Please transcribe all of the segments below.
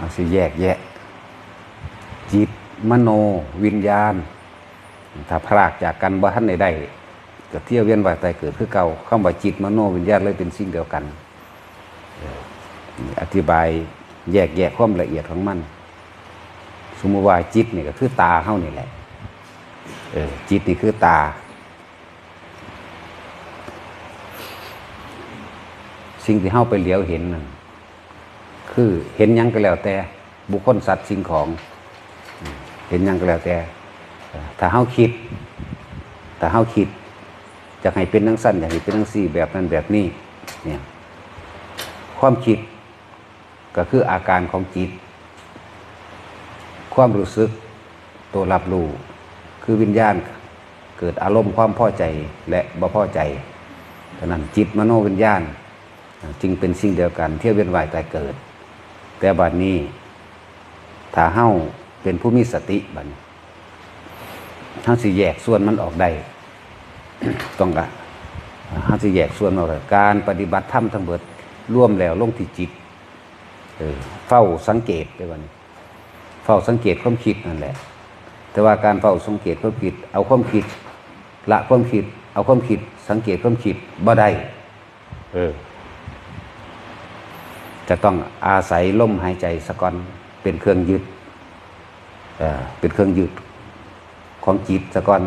อาสิแยกแยะ จิตมโนวิญญาณ ถ้าพรากจากกันบ่ทันใดได้ก็เที่ยวเวียนว่ายตายเกิดคือเก่าคำว่าจิตมโนวิญญาณเลยเป็นสิ่งเดียวกัน อธิบายแยกแยะความละเอียดของมัน สมมติว่าจิตนี่ก็คือตาเฮานี่แหละจิตนี่คือตาสิ่งที่เฮาไปเหลียวเห็นนั่น คือเห็นยังก็แล้วแต่ บุคคลสัตว์สิ่งของ เห็นยังก็แล้วแต่ ถ้าเฮาคิด ถ้าเฮาคิดจะให้เป็นทั้งสั้นอยากให้เป็นทั้งสี่แบบนั้นแบบนี้เนี่ยความคิดก็คืออาการของจิต ความรู้สึกตัวรับรู้คือวิญญาณ เกิดอารมณ์ความพอใจและบ่พอใจฉะนั้นจิตมโนวิญญาณ จึงเป็นสิ่งเดียวกันเที่ยวเวียนว่ายตายเกิด แต่บัดนี้ถ้าเฮ้าเป็นผู้มีสติบัดนี้เฮ้าสิแยกส่วนมันออกได้ต้องกะเฮ้าสิแยกส่วนออกได้การปฏิบัติธรรมทั้งเบิดร่วมแล้วลงที่จิตเออเฝ้าสังเกตไปวันนี้เฝ้าสังเกตความคิดนั่นแหละ แต่ว่าการเฝ้าสังเกตความคิด เอาความคิด ละความคิด เอาความคิด สังเกตความคิดบ่ได้เออ จะต้องอาศัยลมหายใจสะก่อนเป็นเครื่องยึดเป็นเครื่องยึดของจิตสะก่อน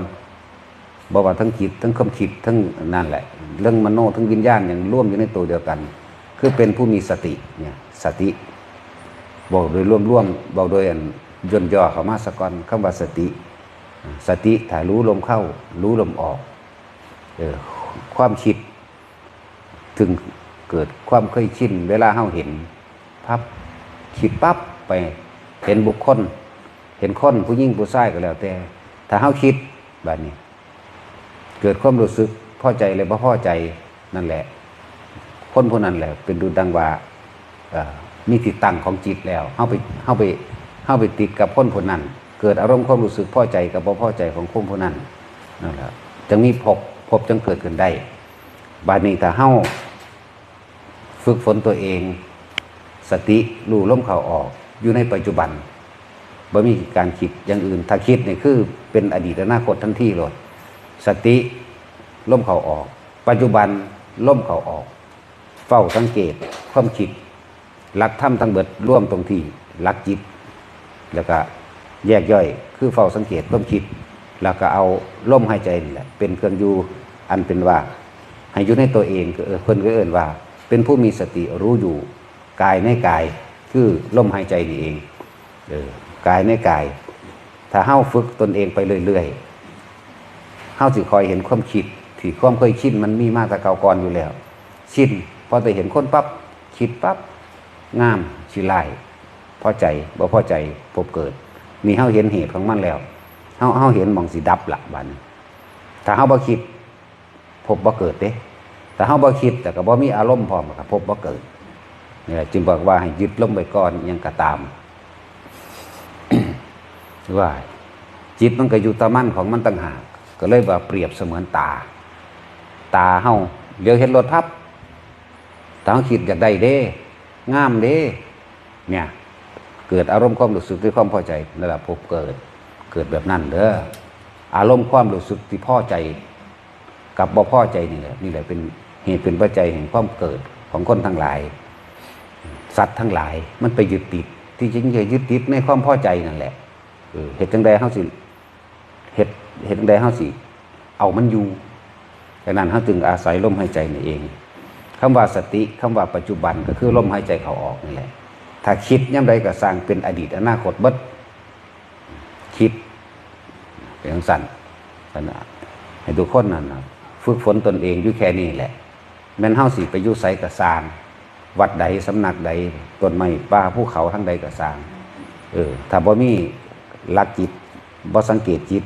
บอกว่าทั้งจิตทั้งความคิดทั้งนั่นแหละ เรื่องมโนทั้งวิญญาณอย่างร่วมอยู่ในตัวเดียวกัน คือเป็นผู้มีสติเนี่ยสติ บอกโดยร่วมร่วมบอกโดยอันย่นย่อเข้ามาสะก่อนคำว่าสติ สติถ้ายรู้ลมเข้า รู้ลมออกเออความคิดถึง เกิดความเคยชินเวลาเฮาเห็นพับคิดปั๊บไปเห็นบุคคล เห็นคนผู้ยิ่งผู้ชายก็แล้วแต่ ถ้าเฮาคิดแบบนี้ เกิดความรู้สึกพอใจเลยบ่พอใจนั่นแหละ คนผู้นั้นแหละ เป็นดูดังว่ามีติดตั้งของจิตแล้วเฮาไปเฮาไปเฮาไปติดกับคนผู้นั้น เกิดอารมณ์ความรู้สึกพอใจกับบ่พอใจของคนผู้นั้นนั่นแหละจึงมีพบพบจึงเกิดขึ้นได้บาดนี้ถ้าเฮา ฝึกฝนตัวเอง สติรู้ล้มเข้าออกอยู่ในปัจจุบันบ่มีการคิดอย่างอื่น ถ้าคิดนี่คือเป็นอดีตอนาคตทันทีเลยสติล่มเข่าออก ปัจจุบันล่มเข่าออก เฝ้าสังเกตความคิดหลักธรรมทั้งเบิดร่วมตรงที่หลักจิต แล้วก็แยกย่อย คือเฝ้าสังเกตความคิด แล้วก็เอาล่มหายใจนี่แหละเป็นเครื่องอยู่อันเป็นว่าให้อยู่ในตัวเองก็เออเพิ่นก็เอิ้นว่า เป็นผู้มีสติรู้อยู่กายในกายคือลมหายใจนี่เองเออกายในกาย ถ้าเฮ้าฝึกตนเองไปเรื่อยๆเฮาสิคอยเห็นความคิดที่ความเคยชินมันมีมาแต่เก่าก่อนอยู่แล้ว ชินพอแต่เห็นคนปั๊บคิดปั๊บงามชิไลายพอใจบ่พอใจพบเกิดมีเฮาเห็นเหตุของมันแล้วเฮาเฮาเห็นมองสิดับละบันถ้าเฮาบ่คิดพบบ่เกิดเด้ แต่เฮาบ่คิดแต่ก็บ่มีอารมณ์พร้อมก็พบบ่เกิดนี่แหละจึงบอกว่าให้ยึดลมไว้ก่อนยังกระตามว่าจิตมันก็อยู่ตะมั่นของมันต่างหากก็เลยว่าเปรียบเสมือนตา ตาเฮาเลี้ยวเห็นรถพับตาเฮาคิดอยากได้เด้งามเด้ เนี่ย เกิดอารมณ์ความรู้สึกที่ความพอใจนั่นแหละพบเกิด เกิดแบบนั้นเด้ออารมณ์ความรู้สึกที่พอใจ กับบ่พอใจนี่แหละนี่แหละเป็น เหตุเป็นปัจจัยแห่งความเกิดของคนทั้งหลาย สัตว์ทั้งหลาย มันไปยึดติด ที่จริงจะยึดติดในความพอใจนั่นแหละเหตุจังใดเฮาสิเห็ดเห็ดใดเฮาสิ เอามันอยู่ดังนั้นเฮาจึงอาศัยลมหายใจนี่เองคำว่าสติคำว่าปัจจุบันก็คือลมหายใจเขาออกนี่แหละ ถ้าคิดย่ำใดก็สร้างเป็นอดีตอนาคตบิดคิดเป็นจังสั่นสันน่ะให้ทุกคนนั่นฝึกฝนตนเองอยู่แค่นี้แหละ แม่นเฮาสิไปอยู่ไสก็สางวัดใดสำนักใดต้นไม้ป่าภูเขาทั้งใดก็สางเออถ้าบ่มีลักจิตบ่สังเกตจิต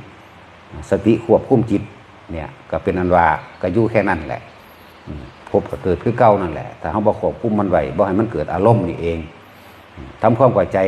สติควบคุมจิตเนี่ยก็เป็นอันว่าก็อยู่แค่นั้นแหละพบก็เกิดคือเก่านั่นแหละ ถ้าเฮาบ่ควบคุมมันไว้บ่ให้มันเกิดอารมณ์นี่เองทำความเข้าใจ